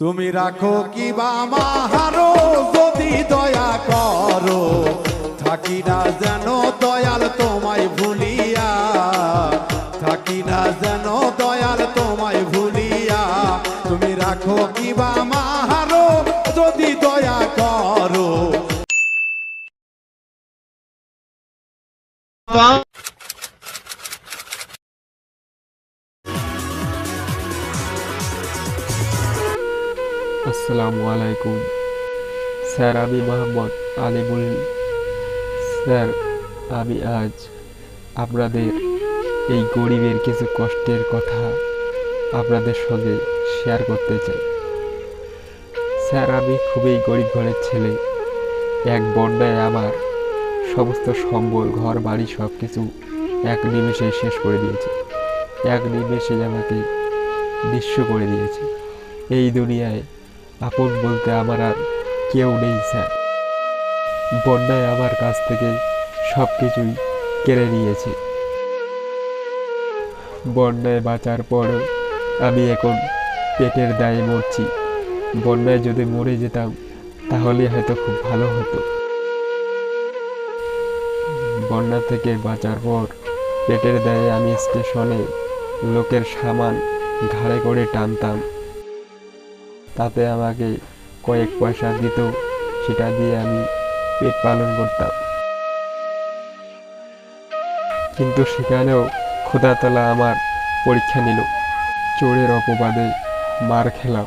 তুমি রাখো কি বা মাহারো, যদি দয়া করো, থাকি না যেন দয়াল তোমায় ভুলিয়া, থাকি না যেন দয়াল তোমায় ভুলিয়া, তুমি রাখো কি বা মাহারো, যদি দয়া করো। আসসালামু আলাইকুম। স্যার, আমি মোহাম্মদ আলিমুল স্যার, আমি আজ আপনাদের এই গরিবের কিছু কষ্টের কথা আপনাদের সঙ্গে শেয়ার করতে চাই। স্যার, আমি খুবই গরিব ঘরের ছেলে। এক বন্যায় আমার সমস্ত সম্বল, ঘর, বাড়ি সব কিছু এক নিমেষে শেষ করে দিয়েছে। এক নিমেষে আমাকে নিঃস্ব করে দিয়েছে। এই দুনিয়ায় আপন বলতে আমার আর কেউ নেই, স্যার। বন্যায় আমার কাছ থেকে সব কিছুই কেড়ে নিয়েছে। বন্যায় বাঁচার পরও আমি এখন পেটের দায়ে মরছি। বন্যায় যদি মরে যেতাম, তাহলে হয়তো খুব ভালো হতো। বন্যা থেকে বাঁচার পর পেটের দায়ে আমি স্টেশনে লোকের সামান ঘাড়ে করে টানতাম। তাতে আমাকে কয়েক পয়সা দিত, সেটা দিয়ে আমি পেট পালন করতাম। কিন্তু সেখানেও খোদাতলা আমার পরীক্ষা নিল। চোরের অপবাদে মার খেলাম।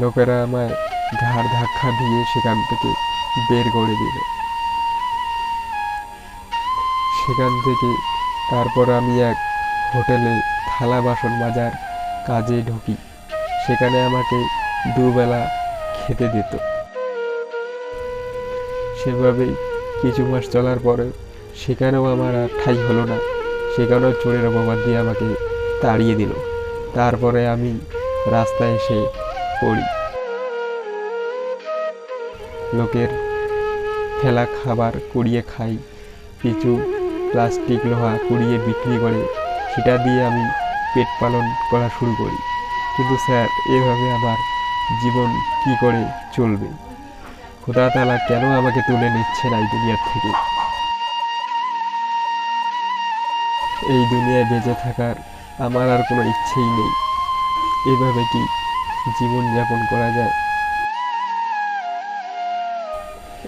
লোকেরা আমায় ঘাড় ধাক্কা দিয়ে সেখান থেকে বের করে দিল। সেখান থেকে তারপর আমি এক হোটেলে থালা বাসন মাজার কাজে ঢুকি। সেখানে আমাকে দুবেলা খেতে দিত। সেভাবেই কিছু মাস চলার পরে সেখানেও আমার আর ঠাই হলো না। সেখানেও চোরের অপবাদ দিয়ে আমাকে তাড়িয়ে দিল। তারপরে আমি রাস্তায় এসে পড়ি। লোকের ফেলা খাবার কুড়িয়ে খাই কিছু প্লাস্টিক, লোহা কুড়িয়ে বিক্রি করে, সেটা দিয়ে আমি পেট পালন করা শুরু করি। কিন্তু স্যার, এভাবে আমার জীবন কি করে চলবে? খোদা তালা কেন আমাকে তুলে নিচ্ছে না এই দুনিয়ার থেকে? এই দুনিয়ায় বেঁচে থাকার আমার আর কোনো ইচ্ছেই নেই। এভাবে কি জীবন যাপন করা যায়?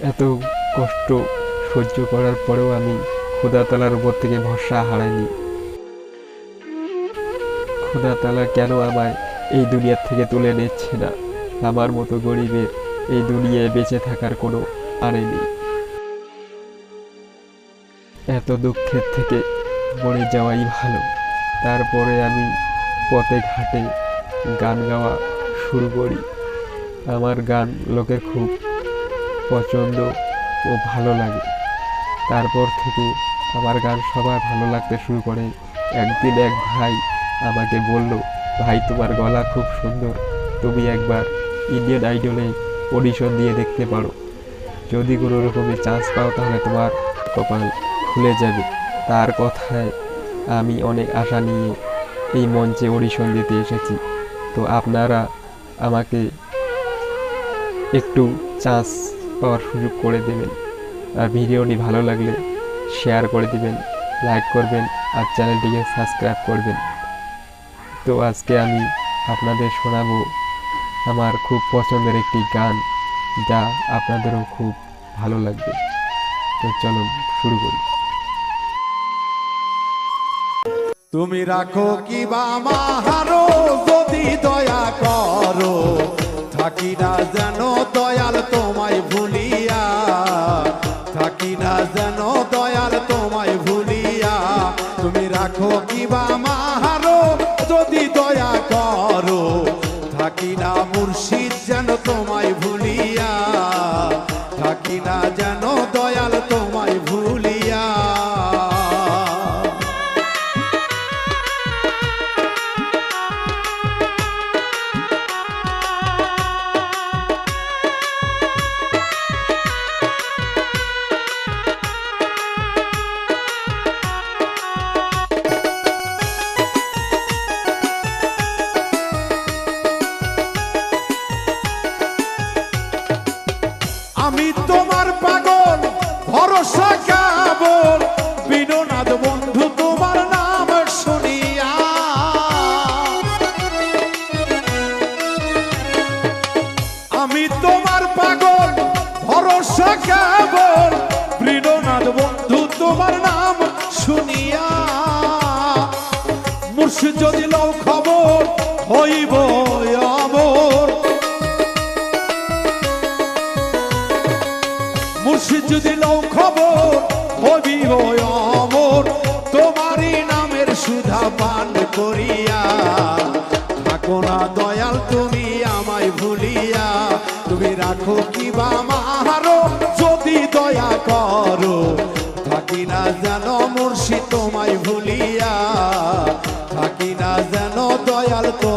এত কষ্ট সহ্য করার পরেও আমি খোদা তালার উপর থেকে ভরসা হারায়নি। খোদা তালা কেন আমায় এই দুনিয়ার থেকে তুলে নিচ্ছে না? আমার মতো গরিবের এই দুনিয়ায় বেঁচে থাকার কোনো আরে নেই। এত দুঃখের থেকে মরে যাওয়াই ভালো। তারপরে আমি পথে ঘাটে গান গাওয়া শুরু করি। আমার গান লোকের খুব পছন্দ ও ভালো লাগে। তারপর থেকে আমার গান সবার ভালো লাগতে শুরু করে। একদিন এক ভাই আমাকে বলল, ভাই, তোমার গলা খুব সুন্দর। তুমি একবার ইন্ডিয়ান আইডলে অডিশন দিয়ে দেখতে পারো। যদি কোনো রকমের চান্স পাও তাহলে তোমার কপাল খুলে যাবে। তার কথায় আমি অনেক আশা নিয়ে এই মঞ্চে অডিশন দিতে এসেছি। তো আপনারা আমাকে একটু চান্স পাওয়ার সুযোগ করে দেবেন। আর ভিডিওটি ভালো লাগলে শেয়ার করে দিবেন লাইক করবেন আর চ্যানেলটিকে সাবস্ক্রাইব করবেন। তো আজকে আমি আপনাদের শোনাবো আমার খুব পছন্দের একটি গান যা আপনাদেরও খুব ভালো লাগবে। তো চলুন শুরু করি। তুমি রাখো কি বা যদি দয়া করো, থাকি না যেন থাকি না মুর্শিদ যেন তোমায় ভুলিয়া যদি লও খবর, হইব অমর মুর্শিদ যদি লও খবর হবি অমর তোমারই নামের সুধা পান করিয়া, থাকো না দয়াল, তুমি আমায় ভুলিয়া। তুমি রাখো কি বা মারো যদি দয়া করো, থাকি না যেন মুর্শিদ তোমায় ভুলিয়া। যেন দয়াল তোমায়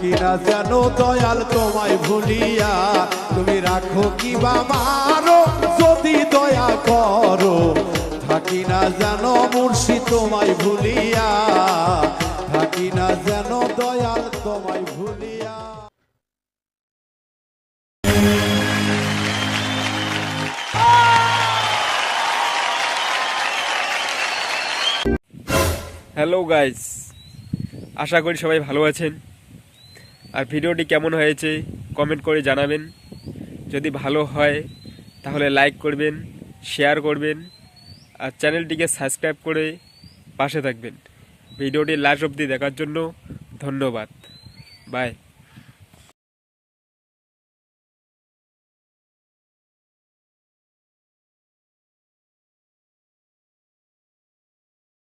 থাকি না যেন দয়াল তোমায় ভুলিয়া, তুমি রাখো কি বা যদি দয়া করো, থাকি না যেন মুর্শি তোমায় ভুলিয়া, থাকি না যেন দয়াল তোমায় ভুলিয়া। হ্যালো গাইস আশা করি সবাই ভালো আছেন। আর ভিডিওটি কেমন হয়েছে কমেন্ট করে জানাবেন। যদি ভালো হয়, তাহলে লাইক করবেন শেয়ার করবেন, আর চ্যানেলটিকে সাবস্ক্রাইব করে পাশে থাকবেন। ভিডিওটি লাস্ট অবধি দেখার জন্য ধন্যবাদ। বাই